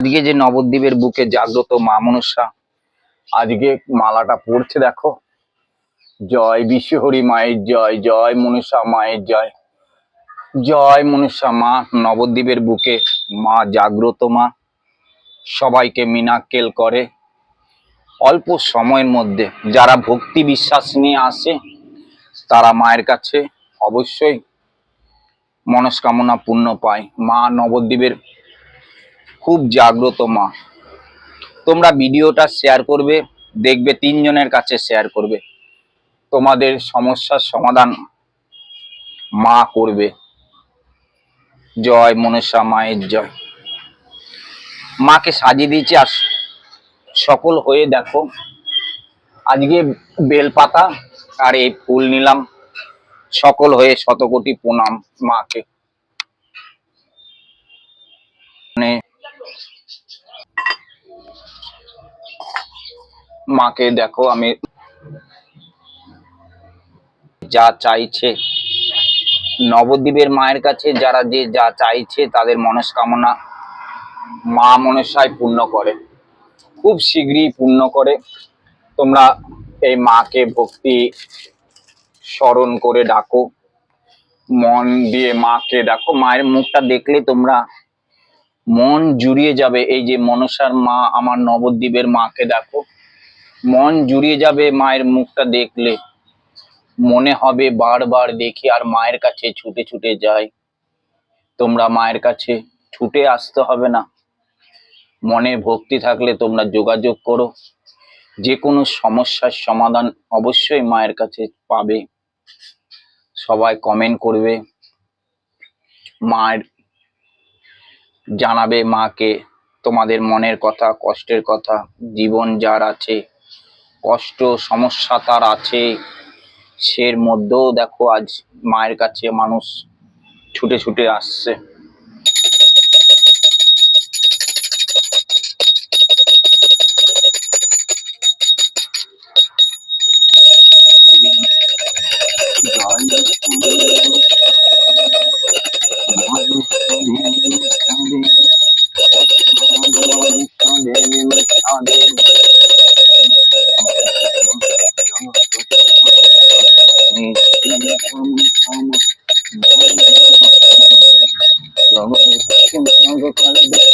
আজকে যে নবদ্বীপের বুকে জাগ্রত মা মনসা, আজকে মালাটা পড়ছে দেখো। জয় বিশ্বহরি মায়ের জয় জয় মনসা মায়ের জয়। জয় মনসা মা, নবদ্বীপের বুকে মা জাগ্রত মা। সবাইকে মিনাক্কেল করে। অল্প সময়ের মধ্যে যারা ভক্তি বিশ্বাস নিয়ে আসে, তারা মায়ের কাছে অবশ্যই মনস্কামনা পূর্ণ পায়। মা নবদ্বীপের খুব জাগ্রত মা। তোমরা ভিডিওটা শেয়ার করবে, দেখবে, তিনজনের কাছে শেয়ার করবে। তোমাদের সমস্যার সমাধান মা করবে। জয় মনসা মায়ের জয়। মাকে সাজিয়ে দিয়েছি, আর সকল হয়ে দেখো, আজকে বেলপাতা আর এই ফুল নিলাম। সকল হয়ে শতকোটি প্রণাম মাকে মানে মাকে দেখো, আমি যা চাইছে, নবদ্বীপের মায়ের কাছে যারা যে যা চাইছে, তাদের মনস্কামনা মা মনসায় পূর্ণ করে। খুব শীঘ্রই পূর্ণ করে। তোমরা এই মাকে ভক্তি স্মরণ করে ডাকো। মন দিয়ে মাকে দেখো মায়ের মুখটা দেখলে তোমরা মন জুড়িয়ে যাবে এই যে মনসার মা আমার নবদ্বীপের মাকে দেখো। মন জুড়িয়ে যাবে মায়ের মুখটা দেখলে। মনে হবে বারবার দেখি আর মায়ের কাছে ছুটে ছুটে যাই। তোমরা মায়ের কাছে ছুটে আসতে হবে না। মনে ভক্তি থাকলে তোমরা যোগাযোগ করো। যে কোনো সমস্যার সমাধান অবশ্যই মায়ের কাছে পাবে। সবাই কমেন্ট করবে। মায়ের জানাবে মাকে তোমাদের মনের কথা, কষ্টের কথা, জীবন যার আছে, কষ্ট, সমস্যা তার আছে। সের মধ্যেও দেখো আজ মায়ের কাছে মানুষ ছুটে ছুটে আসছে। Thank you.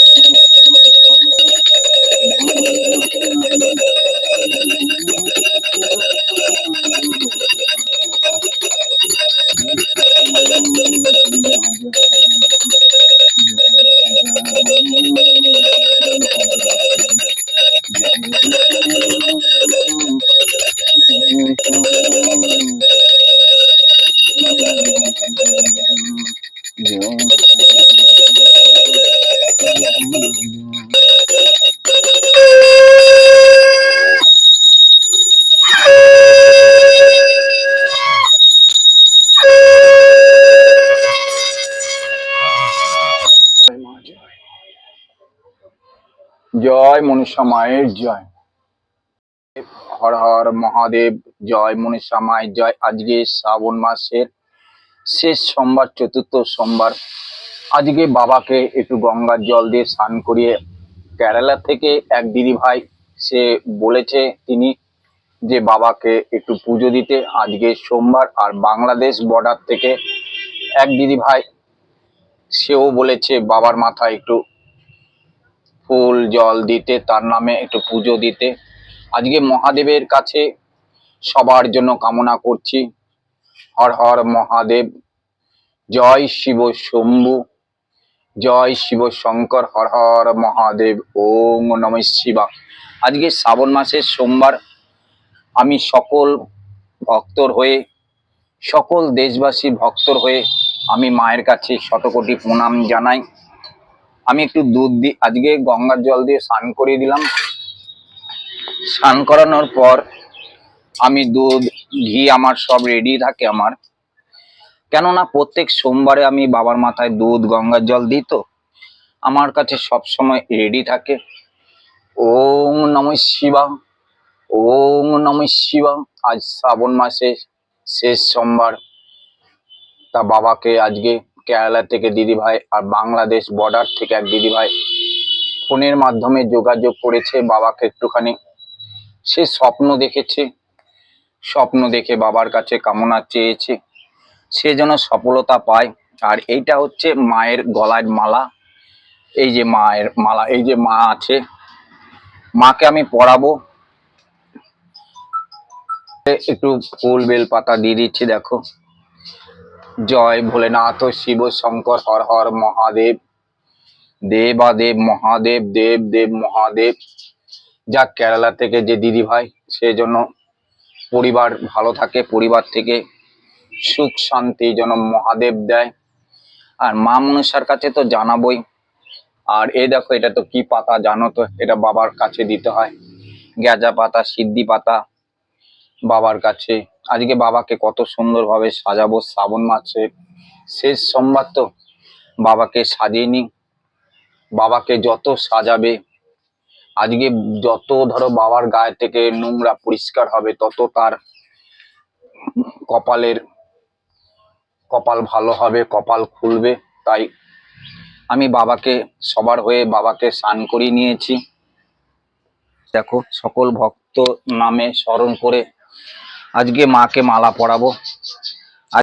জয় মনীষা মায়ের জয়। হর হর মহাদেব, জয় মনীষা মায়ের জয়। আজকে শ্রাবণ মাসের শেষ সোমবার, চতুর্থ সোমবার। আজকে বাবাকে একটু গঙ্গার জল দিয়ে স্নান করিয়ে কেরালা থেকে এক দিদি ভাই সে বলেছে তিনি যে বাবাকে একটু পুজো দিতে। আজকে সোমবার আর বাংলাদেশ বর্ডার থেকে এক দিদি ভাই সেও বলেছে বাবার মাথায় একটু ফুল জল দিতে, তার নামে একটু পুজো দিতে। আজকে মহাদেবের কাছে সবার জন্য কামনা করছি। হর হর মহাদেব, জয় শিব শম্ভু, জয় শিব শঙ্কর, হর হর মহাদেব, ওম নম শিবা। আজকে শ্রাবণ মাসের সোমবার, আমি সকল ভক্তর হয়ে, সকল দেশবাসী ভক্তর হয়ে আমি মায়ের কাছে শতকোটি প্রণাম জানাই। আমি একটু দুধ দি, আজকে গঙ্গার জল দিয়ে স্নান করিয়ে দিলাম। স্নান করানোর পর আমি দুধ, ঘি আমার সব রেডি থাকে আমার। কেননা প্রত্যেক সোমবারে আমি বাবার মাথায় দুধ, গঙ্গার জল দিই তো। আমার কাছে সব সময় রেডি থাকে। ওম নম শিবা, ওম নম শিবা। আজ শ্রাবণ মাসে শেষ সোমবার। তা বাবাকে আজকে কেরালা থেকে দিদি ভাই আর বাংলাদেশ বর্ডার থেকে এক দিদি ভাই ফোনের মাধ্যমে যোগাযোগ করেছে বাবাকে একটুখানি। সে স্বপ্ন দেখেছে, স্বপ্ন দেখে বাবার কাছে কামনা চেয়েছে। সে যেন সফলতা পায়। আর এইটা হচ্ছে মায়ের গলার মালা। এই যে মায়ের মালা, এই যে মা আছে, মাকে আমি পড়াবো একটু ফুল বেল পাতা দিয়ে দিচ্ছি, দেখো। জয় ভোলেনাথ, শিব শঙ্কর, হর হর মহাদেব দেবাদেব মহাদেব, দেব দেব, মহাদেব। যা কেরালা থেকে যে দিদি ভাই, সে জন্য পরিবার ভালো থাকে, পরিবার থেকে সুখ শান্তি যেন মহাদেব দেয়। আর মা মনসার কাছে তো জানাবই। আর এ দেখো, এটা তো কি পাতা জানো তো? এটা বাবার কাছে দিতে হয়। গেজা পাতা, সিদ্ধি পাতা বাবার কাছে। আজকে বাবাকে কত সুন্দরভাবে সাজাবো, শ্রাবণ মাসে। শেষ সোমবার তো বাবাকে সাজিয়ে নি বাবাকে যত সাজাবে, আজকে যত ধরো বাবার গায়ে থেকে নোংরা পরিষ্কার হবে, তত তার কপালের কপাল ভালো হবে, কপাল খুলবে। তাই আমি বাবাকে, সবার হয়ে বাবাকে স্নান করিয়ে নিয়েছি। দেখো, সকল ভক্ত নামে স্মরণ করে আজকে মাকে মালা পরাবো।